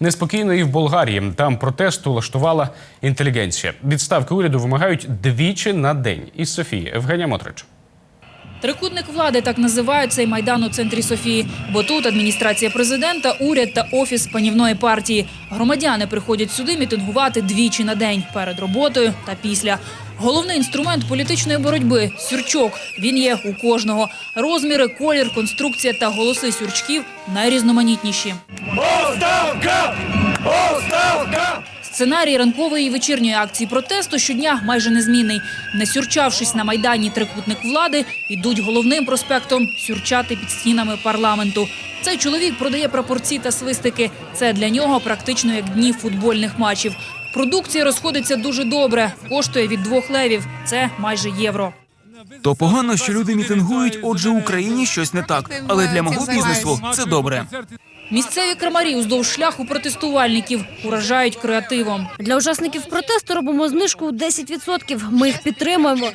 Неспокійно і в Болгарії. Там протест улаштувала інтелігенція. Відставки уряду вимагають двічі на день. Із Софії Евгенія Мотрич. Трикутник влади так називають цей майдан у центрі Софії, бо тут адміністрація президента, уряд та офіс панівної партії. Громадяни приходять сюди мітингувати двічі на день перед роботою та після. Головний інструмент політичної боротьби сюрчок. Він є у кожного. Розміри, колір, конструкція та голоси сюрчків найрізноманітніші. Сценарій ранкової і вечірньої акції протесту щодня майже незмінний. Не сюрчавшись на майдані трикутник влади, йдуть головним проспектом сюрчати під стінами парламенту. Цей чоловік продає прапорці та свистики. Це для нього практично як дні футбольних матчів. Продукція розходиться дуже добре, коштує від двох левів. Це майже євро. То погано, що люди мітингують, отже, в Україні щось не так. Але для мого бізнесу це добре. Місцеві крамарі уздовж шляху протестувальників уражають креативом. Для учасників протесту робимо знижку у 10%. Ми їх підтримуємо.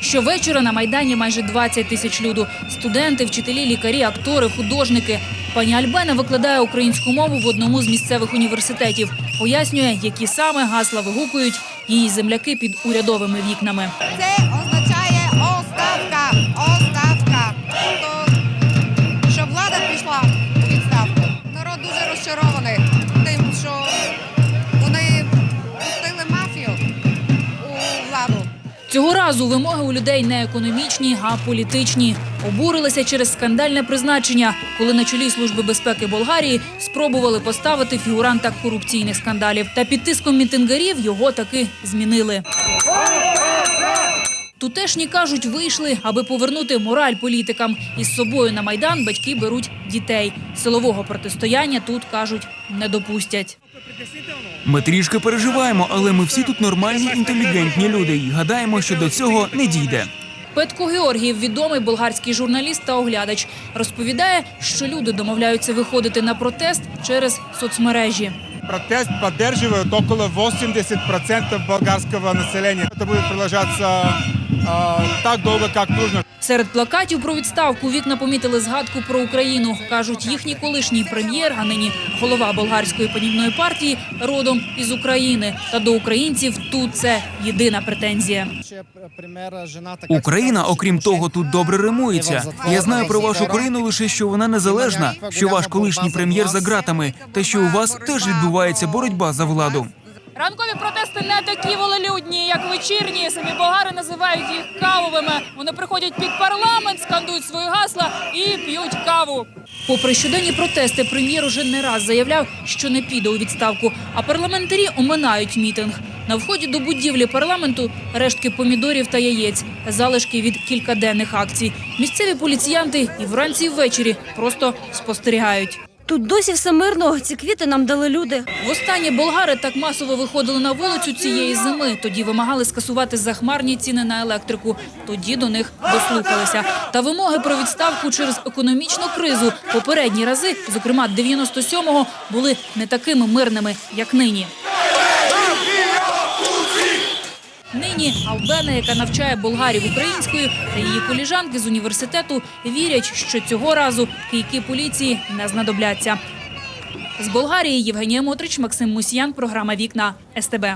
Щовечора на Майдані майже 20 тисяч люду. Студенти, вчителі, лікарі, актори, художники. Пані Альбена викладає українську мову в одному з місцевих університетів. Пояснює, які саме гасла вигукують її земляки під урядовими вікнами. Це Цього разу вимоги у людей не економічні, а політичні. Обурилися через скандальне призначення, коли на чолі служби безпеки Болгарії спробували поставити фігуранта корупційних скандалів. Та під тиском мітингарів його таки змінили. Тутешні кажуть, вийшли, аби повернути мораль політикам. Із собою на майдан батьки беруть дітей. Силового протистояння тут кажуть не допустять. Ми трішки переживаємо, але ми всі тут нормальні, інтелігентні люди і гадаємо, що до цього не дійде. Петко Георгіїв, відомий болгарський журналіст та оглядач, розповідає, що люди домовляються виходити на протест через соцмережі. Протест поддерживают около 80% болгарского населения. Это будет продолжаться а, так долго, как нужно. Серед плакатів про відставку вікна помітили згадку про Україну. кажуть, їхній колишній прем'єр, а нині голова болгарської панівної партії, родом із України. Та до українців тут це єдина претензія. Україна, окрім того, тут добре римується. Я знаю про вашу країну лише що вона незалежна, що ваш колишній прем'єр за ґратами, та що у вас теж відбувається боротьба за владу. Ранкові протести не такі волелюдні, як вечірні. Самі болгари називають їх кавовими. Вони приходять під парламент, скандують свої гасла і п'ють каву. Попри щоденні протести, прем'єр уже не раз заявляв, що не піде у відставку. А парламентарі оминають мітинг. На вході до будівлі парламенту рештки помідорів та яєць, залишки від кількаденних акцій. Місцеві поліціянти і вранці, і ввечері просто спостерігають. Тут досі все мирно. Ці квіти нам дали люди. Востаннє болгари так масово виходили на вулицю цієї зими. Тоді вимагали скасувати захмарні ціни на електрику. Тоді до них дослухалися. Та вимоги про відставку через економічну кризу попередні рази, зокрема 97-го, були не такими мирними, як нині. Нині Албена, яка навчає болгарів українською, та її коліжанки з університету вірять, що цього разу кийки поліції не знадобляться. З Болгарії Євгенія Мотрич, Максим Мусіян, програма Вікна СТБ.